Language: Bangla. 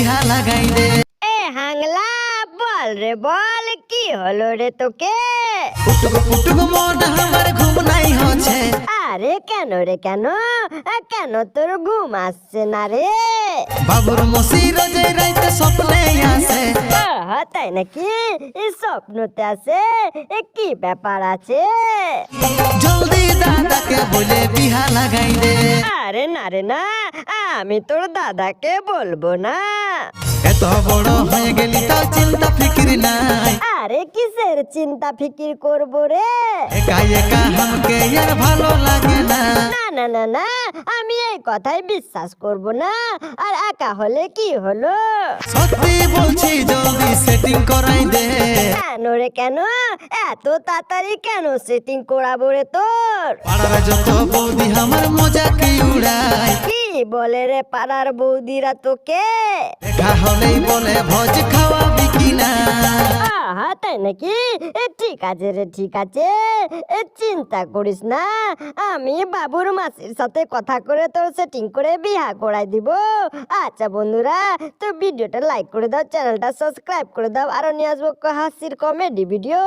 বিহা লাগাই দে। এ হাংলা বল রে বল কি হলো রে তোকে? পুটুক পুটুক মন আমার ঘুম নাই হচ্ছে। আরে কেন রে কেন? কেন তোর ঘুম আসছে না রে? বাবুর মসি রোজে রাইতে স্বপ্নে আসে। তাই নাকি? এই স্বপ্নতে আছে এ কি ব্যাপার আছে? জলদি দাদাকে বলে বিহা লাগাই দে। আরে না রে না আমি তোর দাদাকে বলব না। এত বড় হয়ে গেলি তাও চিন্তা ফিকির নাই। আরে কিসের চিন্তা ফিকির করব রে? একা একা আমাকে আর ভালো লাগে না। না না না না আমি এই কথাই বিশ্বাস করব না। আর একা হলে কি হলো? সত্যি বলছি জলদি সেটিং করাই দে। কেন রে কেন? এত তাড়াতাড়ি কেন সেটিং করাবো রে তোর? পাড়ার যত বৌদি আমার মজা কি উড়াই কি বলে রে পাড়ার বৌদিরা তোকে? দেখা হলেই বলে ভোজ খাওয়াবি কিনা? আহা তাই নাকি? এ ঠিক আছে রে ঠিক আছে। এ চিন্তা করিস না। আমি বাবুর মাসির সাথে কথা করে তোর সেটিং করে বিয়া করাই দিব। আচ্ছা বন্ধুরা তো ভিডিওটা লাইক করে দাও চ্যানেলটা সাবস্ক্রাইব করে দাও আরও নিয়ে আসব হাসির কমেডি ভিডিও